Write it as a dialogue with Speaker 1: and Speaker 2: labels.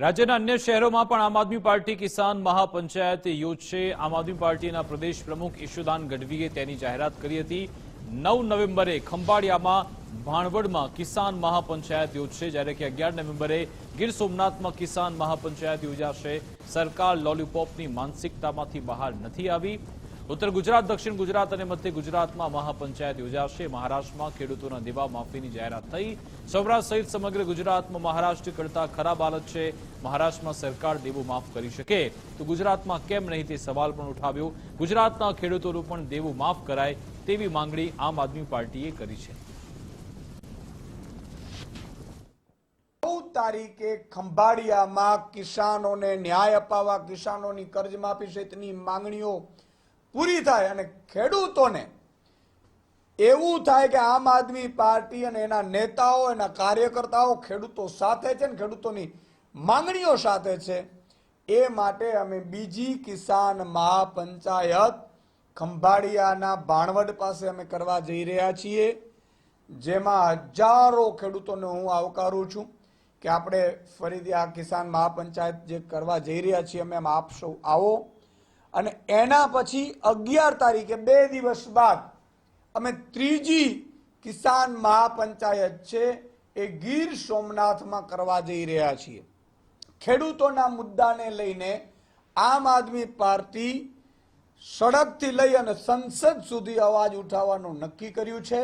Speaker 1: રાજ્યના અન્ય શહેરોમાં પણ આમ આદમી પાર્ટી કિસાન મહાપંચાયત યોજશે. આમ આદમી પાર્ટીના પ્રદેશ પ્રમુખ ઈશુદાન ગઢવીએ તેની જાહેરાત કરી હતી. નવ નવેમ્બરે ખંભાળિયામાં, ભાણવડમાં કિસાન મહાપંચાયત યોજશે, જ્યારે કે અગિયાર નવેમ્બરે ગીર સોમનાથમાં કિસાન મહાપંચાયત યોજાશે. સરકાર લોલીપોપની માનસિકતામાંથી બહાર નથી આવી. ઉત્તર ગુજરાત, દક્ષિણ ગુજરાત અને મધ્ય ગુજરાતમાં મહાપંચાયત યોજાશે. મહારાષ્ટ્રમાં ખેડૂતોના દેવા માફીની જાહેરાત થઈ. સૌરાષ્ટ્ર સહિત સમગ્ર ગુજરાતમાં મહારાષ્ટ્ર કરતા ખરાબ હાલત છે. મહારાષ્ટ્રમાં સરકાર દેવું માફ કરી શકે. તો ગુજરાતમાં કેમ નહીં તે સવાલ પણ ઉઠાવ્યો. ગુજરાતના ખેડૂતોનું પણ દેવું માફ કરાય તેવી માંગણી આમ આદમી પાર્ટીએ કરી છે.
Speaker 2: તારીખે ખંભાળિયામાં કિસાનોને ન્યાય અપાવવા, કિસાનોની કર્જમાફી સહિતની માંગણીઓ પૂરી થાય અને ખેડૂતોને એવું થાય કે આમ આદમી પાર્ટી અને એના નેતાઓ, એના કાર્યકર્તાઓ ખેડૂતો સાથે છે ને ખેડૂતોની માંગણીઓ સાથે છે, એ માટે અમે બીજી કિસાન મહાપંચાયત ખંભાળિયાના ભાણવડ પાસે અમે કરવા જઈ રહ્યા છીએ, જેમાં હજારો ખેડૂતોને હું આવકારું છું કે આપણે ફરીથી આ કિસાન મહાપંચાયત જે કરવા જઈ રહ્યા છીએ, અમે આપ સૌ આવો. અને એના પછી અગિયાર તારીખે બે દિવસ બાદ અમે ત્રીજી કિસાન મહાપંચાયત છે એ ગીર સોમનાથમાં કરવા જઈ રહ્યા છીએ. ખેડૂતોના મુદ્દાને લઈને આમ આદમી પાર્ટી સડકથી લઈ અને સંસદ સુધી અવાજ ઉઠાવવાનું નક્કી કર્યું છે.